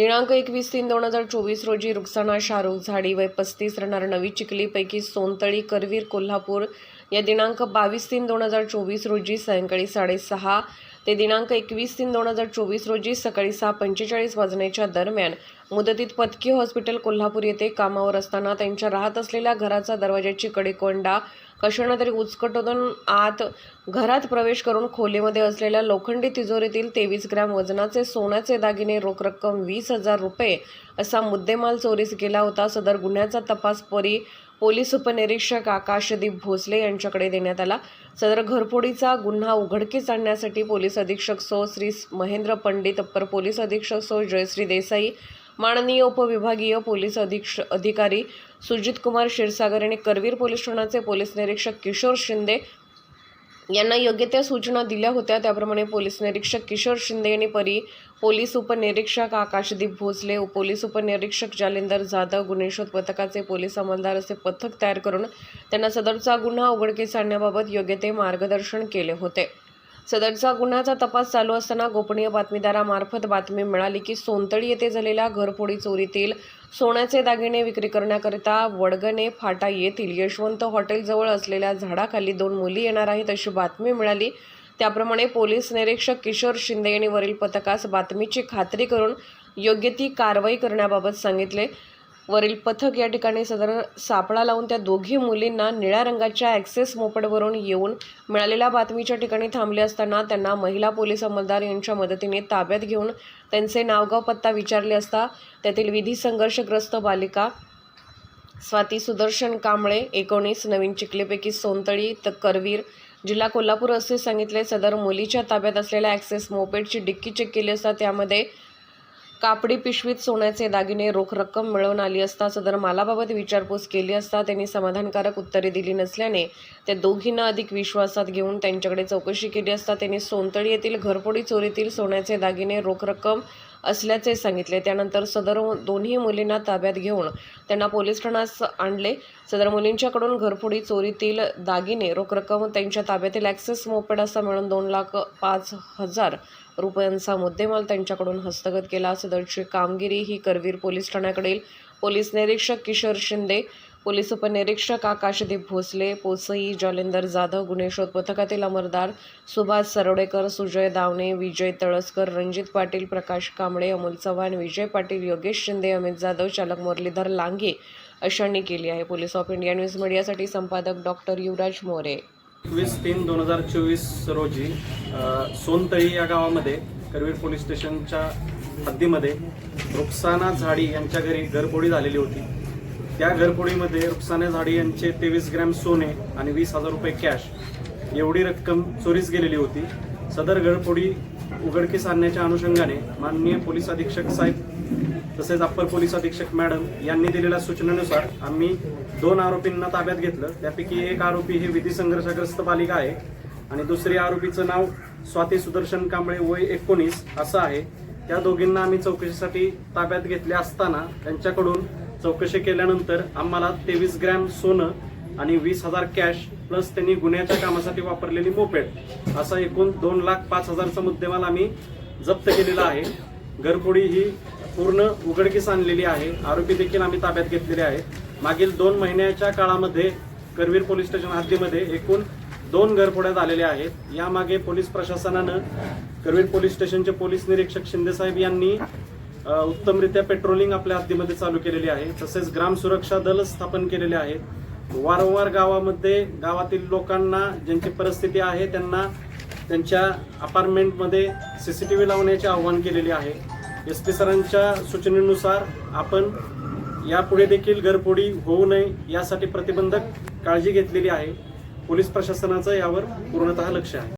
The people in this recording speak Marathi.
दिनांक एकवीस तीन दोन हजार चोवीस रोजी रुक्साना शाहरुख झाडी वय पस्तीस राहणार नवी चिखलीपैकी सोनतळी करवीर कोल्हापूर या दिनांक बावीस तीन दोन हजार चोवीस रोजी सायंकाळी साडेसहा ते दिनांक एकवीस तीन दोन हजार चोवीस रोजी सकाळी सहा पंचेचाळीस वाजण्याच्या दरम्यान मुदतीत पतकी हॉस्पिटल कोल्हापूर येथे कामावर असताना त्यांच्या राहत असलेल्या घराचा दरवाजाची कडेकोंडा कशानं तरी उचकटून आत घरात प्रवेश करून खोलीमध्ये असलेल्या लोखंडी तिजोरीतील तेवीस ग्रॅम वजनाचे सोन्याचे दागिने रोख रक्कम वीस हजार रुपये असा मुद्देमाल चोरीस गेला होता. सदर गुन्ह्याचा तपास परी पोलीस उपनिरीक्षक आकाशदीप भोसले यांच्याकडे देण्यात आला. सदर घरफोडीचा गुन्हा उघडकीस आणण्यासाठी पोलीस अधीक्षक सो श्री महेंद्र पंडित अप्पर पोलीस अधीक्षक सो जयश्री देसाई माननीय उपविभागीय पोलीस अधीक्ष अधिकारी सुजित कुमार क्षीरसागर आणि करवीर पोलीस ठाण्याचे पोलीस निरीक्षक किशोर शिंदे यांना योग्य त्या सूचना दिल्या होत्या. त्याप्रमाणे पोलीस निरीक्षक किशोर शिंदे यांनी परी पोलीस उपनिरीक्षक आकाशदीप भोसले पोलीस उपनिरीक्षक जालिंदर जाधव गुन्हे शोध पथकाचे पोलीस अंमलदार असे पथक तयार करून त्यांना सदरचा गुन्हा उघडकीस आणण्याबाबत योग्य ते मार्गदर्शन केले होते. सदरचा गुन्ह्याचा तपास चालू असताना गोपनीय बातमीदारामार्फत बातमी मिळाली की सोनतळी येथे झालेल्या घरफोडी चोरीतील सोन्याचे दागिने विक्री करण्याकरिता वडगणे फाटा येथील यशवंत हॉटेलजवळ असलेल्या झाडाखाली दोन मुली येणार आहेत अशी बातमी मिळाली. त्याप्रमाणे पोलीस निरीक्षक किशोर शिंदे यांनी वरील पथकास बातमीची खात्री करून योग्य ती कारवाई करण्याबाबत सांगितले. वरील पथक या ठिकाणी सदर सापळा लावून त्या दोघी मुलींना निळ्या रंगाच्या ॲक्सेस मोपडवरून येऊन मिळालेल्या बातमीच्या ठिकाणी थांबले असताना त्यांना महिला पोलीस अंमलदार यांच्या मदतीने ताब्यात घेऊन त्यांचे नावगाव पत्ता विचारले असता त्यातील विधी संघर्षग्रस्त बालिका स्वाती सुदर्शन कांबळे एकोणीस नवीन चिखलेपैकी सोनतळी तर करवीर जिल्हा कोल्हापूर असे सांगितले. सदर मुलीच्या ताब्यात असलेल्या ॲक्सेस मोपेडची डिक्की चेक केली असता त्यामध्ये कापडी पिशवीत सोन्याचे दागिने रोख रक्कम मिळवून आली असता सदर मालाबाबत विचारपूस केली असता त्यांनी समाधानकारक उत्तरे दिली नसल्याने त्या दोघींना अधिक विश्वासात घेऊन त्यांच्याकडे चौकशी केली असता त्यांनी सोनतळी येथील घरपोडी चोरीतील सोन्याचे दागिने रोख रक्कम असल्याचे सांगितले. त्यानंतर सदर दोन्ही मुलींना ताब्यात घेऊन त्यांना पोलीस ठाण्यास आणले. सदर मुलींच्याकडून घरफोडी चोरीतील दागिने रोख रक्कम त्यांच्या ताब्यातील ॲक्सेस मोपेड असा मिळून दोन लाख पाच हजार रुपयांचा मुद्देमाल त्यांच्याकडून हस्तगत केला सदरची कामगिरी ही करवीर पोलीस ठाण्याकडील पोलीस निरीक्षक किशोर शिंदे पोलीस उपनिरीक्षक आकाशदीप भोसले पोसई जालिंदर जाधव गुन्हे शोध पथकातील अमरदार सुभाष सरवडेकर सुजय दावणे विजय तळसकर रणजित पाटील प्रकाश कांबळे अमोल चव्हाण विजय पाटील योगेश शिंदे अमित जाधव चालक मुरलीधर लांघे अशांनी केली आहे. पोलीस ऑफ इंडिया न्यूज मीडियासाठी संपादक डॉक्टर युवराज मोरे. एकवीस तीन दोन हजार चोवीस रोजी सोनतळी या गावामध्ये करवीर पोलीस स्टेशनच्या हद्दीमध्ये रुक्साना झाडी यांच्या घरी घरफोडी झालेली होती. त्या घरफोडीमध्ये रुक्साना झाडी यांचे तेवीस ग्रॅम सोने आणि वीस हजार रुपये कॅश एवढी रक्कम चोरीस गेलेली होती. सदर घरफोडी उघडकीस आणण्याच्या अनुषंगाने माननीय पोलीस अधीक्षक साहेब तसेच अप्पर पोलीस अधीक्षक मॅडम यांनी दिलेल्या सूचनेनुसार आम्ही दोन आरोपींना ताब्यात घेतलं. त्यापैकी एक आरोपी हे विधी संघर्षग्रस्त बालिका आहे आणि दुसरी आरोपीचं नाव स्वाती सुदर्शन कांबळे वय एकोणीस असं आहे. त्या दोघींना आम्ही चौकशीसाठी ताब्यात घेतले असताना त्यांच्याकडून चौकशी केल्यानंतर आम्हाला तेवीस ग्रॅम सोनं आणि वीस हजार कॅश प्लस त्यांनी गुन्ह्याच्या कामासाठी वापरलेली मोपेड असा एकूण दोन लाख पाच हजारचा मुद्देमाल आम्ही जप्त केलेला आहे. घरफोडी ही पूर्ण उघडकीस आणलेली आहे. आरोपी देखील आम्ही ताब्यात घेतलेले आहेत. मागील दोन महिन्याच्या काळामध्ये करवीर पोलीस स्टेशन हद्दीमध्ये एकूण दोन घरफोड्यात आलेले आहेत. यामागे पोलीस प्रशासनानं करवीर पोलीस स्टेशनचे पोलीस निरीक्षक शिंदेसाहेब यांनी उत्तमरित्या पेट्रोलिंग आपल्या हद्दीमध्ये चालू केलेली आहे. तसेच ग्राम सुरक्षा दल स्थापन केलेले आहेत वारंवार गावामध्ये गावातील लोकांना ज्यांची परिस्थिती आहे त्यांना त्यांच्या अपार्टमेंटमध्ये सी सी टी व्ही लावण्याचे आवाहन केलेले आहे. एस पी सरांच्या सूचनेनुसार आपण यापुढे देखील घरपोडी होऊ नये यासाठी प्रतिबंधक काळजी घेतलेली आहे. पोलीस प्रशासनाचं यावर पूर्णतः लक्ष आहे.